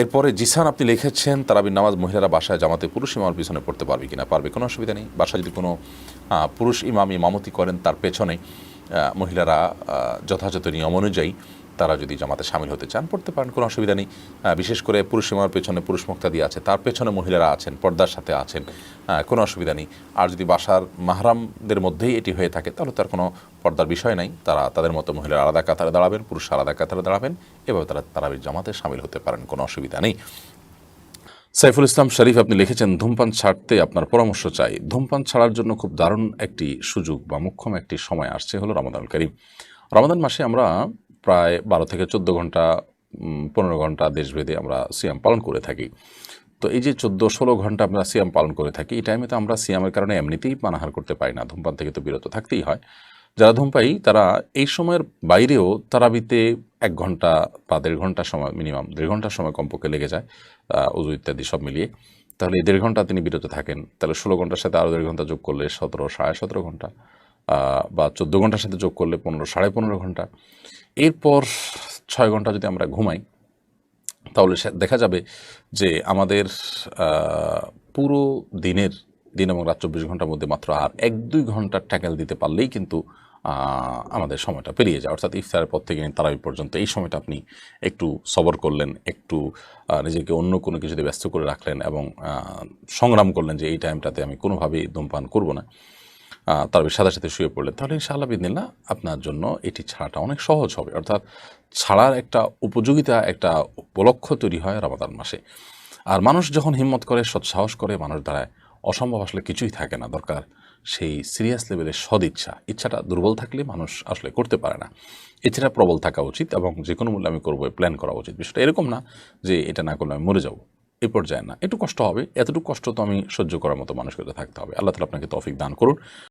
এরপরে জিসান আপনি লিখেছেন, তারাবির নামাজ মহিলারা বাসায় জামাতে পুরুষ ইমামের পিছনে পড়তে পারবে কিনা? পারবে, কোনো অসুবিধা নেই। বাসায় যদি কোনো পুরুষ ইমাম ইমামতি করেন, তার পেছনে মহিলারা যথাযথ নিয়ম অনুযায়ী তারা যদি জামাতে সামিল হতে চান, পড়তে পারেন, কোনো অসুবিধা নেই। বিশেষ করে পুরুষ ইমামের পেছনে পুরুষ মুক্তাদি আছে, তার পেছনে মহিলারা আছেন, পর্দার সাথে আছেন। কোনো অসুবিধা নেই। আর যদি বাসার মাহরামদের মধ্যেই এটি হয়ে থাকে, তাহলে তার কোনো পর্দার বিষয় নাই। তারা, তাদের মতো মহিলারা আলাদা কাতারে দাঁড়াবেন, পুরুষ আলাদা কাতারে দাঁড়াবেন, এভাবে তারা তারাবির জামাতে সামিল হতে পারেন, কোনো অসুবিধা নেই। সাইফুল ইসলাম শরীফ, আপনি লিখেছেন, ধূমপান ছাড়তে আপনার পরামর্শ চাই। ধূমপান ছাড়ার জন্য খুব দারুণ একটি সুযোগ বা মুখ্যম একটি সময় আসছে হলো রমাদান করিম। রমাদান মাসে আমরা প্রায় বারো থেকে চোদ্দ ঘণ্টা পনেরো ঘণ্টা দেশভেদে আমরা সিয়াম পালন করে থাকি। তো এই যে চোদ্দ ষোলো ঘণ্টা আমরা সিয়াম পালন করে থাকি, এই টাইমে তো আমরা সিয়ামের কারণে এমনিতেই পানাহার করতে পারি না, ধূমপান থেকে তো বিরত থাকতেই হয়। যারা ধূমপাই তারা এই সময়ের বাইরেও তারাবিতে এক ঘণ্টা বা দেড় ঘণ্টা সময় মিনিমাম দেড় ঘণ্টার সময় কমপক্ষে লেগে যায় উজু ইত্যাদি সব মিলিয়ে। তাহলে এই দেড় ঘণ্টা তিনি বিরত থাকেন, তাহলে ষোলো ঘণ্টার সাথে আরও দেড় ঘণ্টা যোগ করলে সতেরো, সাড়ে সতেরো ঘণ্টা বা চোদ্দ ঘণ্টার সাথে যোগ করলে পনেরো, সাড়ে পনেরো ঘণ্টা। এরপর ছয় ঘণ্টা যদি আমরা ঘুমাই তাহলে দেখা যাবে যে আমাদের পুরো দিনের, দিন এবং রাত চব্বিশ ঘণ্টার মধ্যে মাত্র আর এক দুই ঘণ্টার ট্যাকেল দিতে পারলেই কিন্তু আমাদের সময়টা পেরিয়ে যায়। অর্থাৎ ইফতারের পর থেকে তারাবি পর্যন্ত এই সময়টা আপনি একটু সবর করলেন, একটু নিজেকে অন্য কোনো কিছুতে ব্যস্ত করে রাখলেন এবং সংগ্রাম করলেন যে এই টাইমটাতে আমি কোনোভাবেই ধূমপান করব না। তার সাথে সাথে শুয়ে পড়লেন, তাহলে ইনশাআল্লাহ বিদিনিল্লাহ আপনার জন্য এটি ছাড়াটা অনেক সহজ হবে। অর্থাৎ ছাড়ার একটা উপযোগিতা, একটা উপলক্ষ তৈরি হয় রমাদান মাসে। আর মানুষ যখন হিম্মত করে সৎসাহস করে, মানুষ দ্বারায় অসম্ভব আসলে কিছুই থাকে না। দরকার সেই সিরিয়াস লেভেলের সদিচ্ছা ইচ্ছাটা দুর্বল থাকলে মানুষ আসলে করতে পারে না। এছাড়া প্রবল থাকা উচিত এবং যে কোনো মূল্যে আমি করব প্ল্যান করা উচিত। বিষয়টা এরকম না যে এটা না করলে আমি মরে যাব। এই পর্যায়ে না। একটু কষ্ট হবে। এতটুকু কষ্ট তো আমি সহ্য করার মতো মানুষকে থাকতে হবে। আল্লাহ তালা আপনাকে তৌফিক দান করুন।